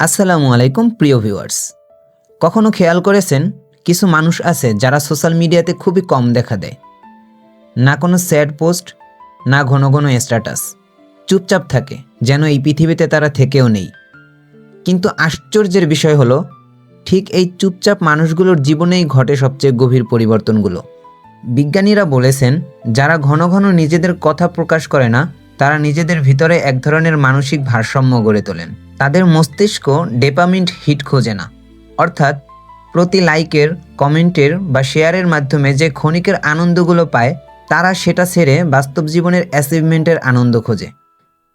আসসালামু আলাইকুম, প্রিয় ভিউয়ার্স। কখনো খেয়াল করেছেন, কিছু মানুষ আছে যারা সোশ্যাল মিডিয়াতে খুবই কম দেখা দেয়। না কোনো স্যাড পোস্ট, না ঘন ঘন স্ট্যাটাস। চুপচাপ থাকে, যেন এই পৃথিবীতে তারা থেকেও নেই। কিন্তু আশ্চর্যের বিষয় হলো, ঠিক এই চুপচাপ মানুষগুলোর জীবনেই ঘটে সবচেয়ে গভীর পরিবর্তনগুলো। বিজ্ঞানীরা বলেছেন, যারা ঘন ঘন নিজেদের কথা প্রকাশ করে না তারা নিজেদের ভিতরে এক ধরনের মানসিক ভারসাম্য গড়ে তোলেন। তাদের মস্তিষ্ক ডেপামিন্ট হিট খোঁজে না। অর্থাৎ, প্রতি লাইকের, কমেন্টের বা শেয়ারের মাধ্যমে যে ক্ষণিকের আনন্দগুলো পায়, তারা সেটা ছেড়ে বাস্তব জীবনের অ্যাচিভমেন্টের আনন্দ খোঁজে।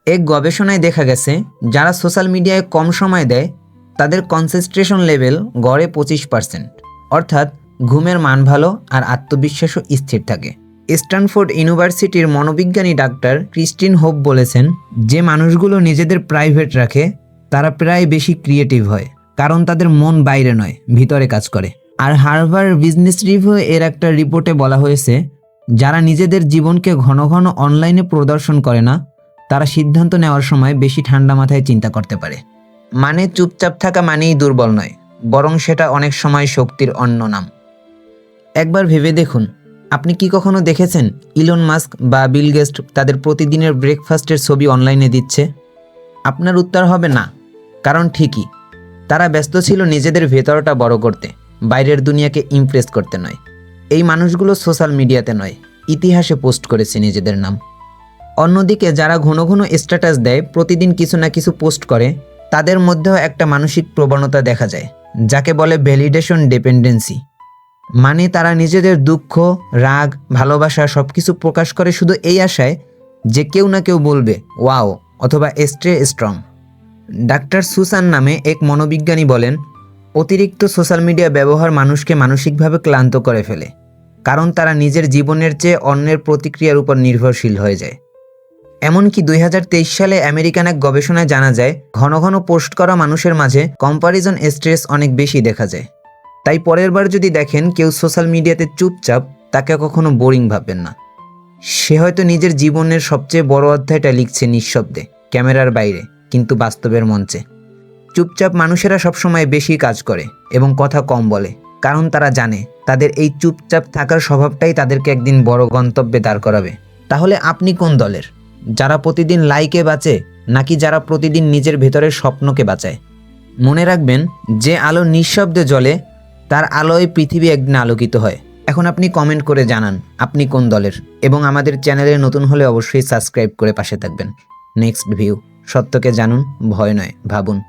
এক গবেষণায় দেখা গেছে, যারা সোশ্যাল মিডিয়ায় কম সময় দেয়, তাদের কনসেন্ট্রেশন লেভেল গড়ে পঁচিশ পার্সেন্ট। অর্থাৎ, ঘুমের মান ভালো আর আত্মবিশ্বাসও স্থির থাকে। স্ট্যানফোর্ড ইউনিভার্সিটির মনোবিজ্ঞানী ডাক্তার ক্রিস্টিন হোপ বলেছেন, যে মানুষগুলো নিজেদের প্রাইভেট রাখে, তারা প্রায় বেশি ক্রিয়েটিভ হয়, কারণ তাদের মন বাইরে নয়, ভিতরে কাজ করে। আর হার্ভার্ড বিজনেস রিভিউ এর একটা রিপোর্টে বলা হয়েছে, যারা নিজেদের জীবনকে ঘন ঘন অনলাইনে প্রদর্শন করে না, তারা সিদ্ধান্ত নেওয়ার সময় বেশি ঠান্ডা মাথায় চিন্তা করতে পারে। মানে চুপচাপ থাকা মানেই দুর্বল নয়, বরং সেটা অনেক সময় শক্তির অন্য নাম। একবার ভেবে দেখুন আপনি কি কখনো দেখেছেন ইলন মাস্ক বা বিল গেস্ট তাদের প্রতিদিনের ব্রেকফাস্টের ছবি অনলাইনে দিচ্ছে? আপনার উত্তর হবে না, কারণ ঠিকই, তারা ব্যস্ত ছিল নিজেদের ভেতরটা বড় করতে, বাইরের দুনিয়াকে ইমপ্রেস করতে নয়। এই মানুষগুলো সোশ্যাল মিডিয়াতে নয়, ইতিহাসে পোস্ট করেছে নিজেদের নাম। অন্যদিকে যারা ঘন ঘন স্ট্যাটাস দেয়, প্রতিদিন কিছু না কিছু পোস্ট করে, তাদের মধ্যেও একটা মানসিক প্রবণতা দেখা যায়, যাকে বলে ভ্যালিডেশন ডিপেন্ডেন্সি মানে তারা নিজেদের দুঃখ, রাগ, ভালোবাসা সব কিছু প্রকাশ করে শুধু এই আশায় যে কেউ না কেউ বলবে, ওয়াও, অথবা স্টে স্ট্রং। ডাক্তার সুসান নামে এক মনোবিজ্ঞানী বলেন, অতিরিক্ত সোশ্যাল মিডিয়া ব্যবহার মানুষকে মানসিকভাবে ক্লান্ত করে ফেলে, কারণ তারা নিজের জীবনের চেয়ে অন্যের প্রতিক্রিয়ার উপর নির্ভরশীল হয়ে যায়। এমনকি দুই হাজার তেইশ সালে আমেরিকান এক গবেষণায় জানা যায়, ঘন ঘন পোস্ট করা মানুষের মাঝে কম্পারিজন স্ট্রেস অনেক বেশি দেখা যায়। তাই পরের বার যদি দেখেন কেউ সোশ্যাল মিডিয়াতে চুপচাপ, তাকে কখনো বোরিং ভাববেন না। সে হয়তো নিজের জীবনের সবচেয়ে বড় অধ্যায়টা লিখছে নিঃশব্দে, ক্যামেরার বাইরে, কিন্তু বাস্তবের মঞ্চে। চুপচাপ মানুষেরা সবসময় বেশি কাজ করে এবং কথা কম বলে, কারণ তারা জানে তাদের এই চুপচাপ থাকার স্বভাবটাই তাদেরকে একদিন বড় গন্তব্যে দাঁড় করাবে। তাহলে আপনি কোন দলের? যারা প্রতিদিন লাইকে বাঁচে, নাকি যারা প্রতিদিন নিজের ভেতরের স্বপ্নকে বাঁচায়? মনে রাখবেন, যে আলো নিঃশব্দে জ্বলে তার আলোয় পৃথিবী একদিন আলোকিত হয়। এখন আপনি কমেন্ট করে জানান, আপনি কোন দলের? এবং আমাদের চ্যানেলে নতুন হলে অবশ্যই সাবস্ক্রাইব করে পাশে থাকবেন। নেক্সট ভিউ সত্যকে জানুন, ভয় নয়, ভাবুন।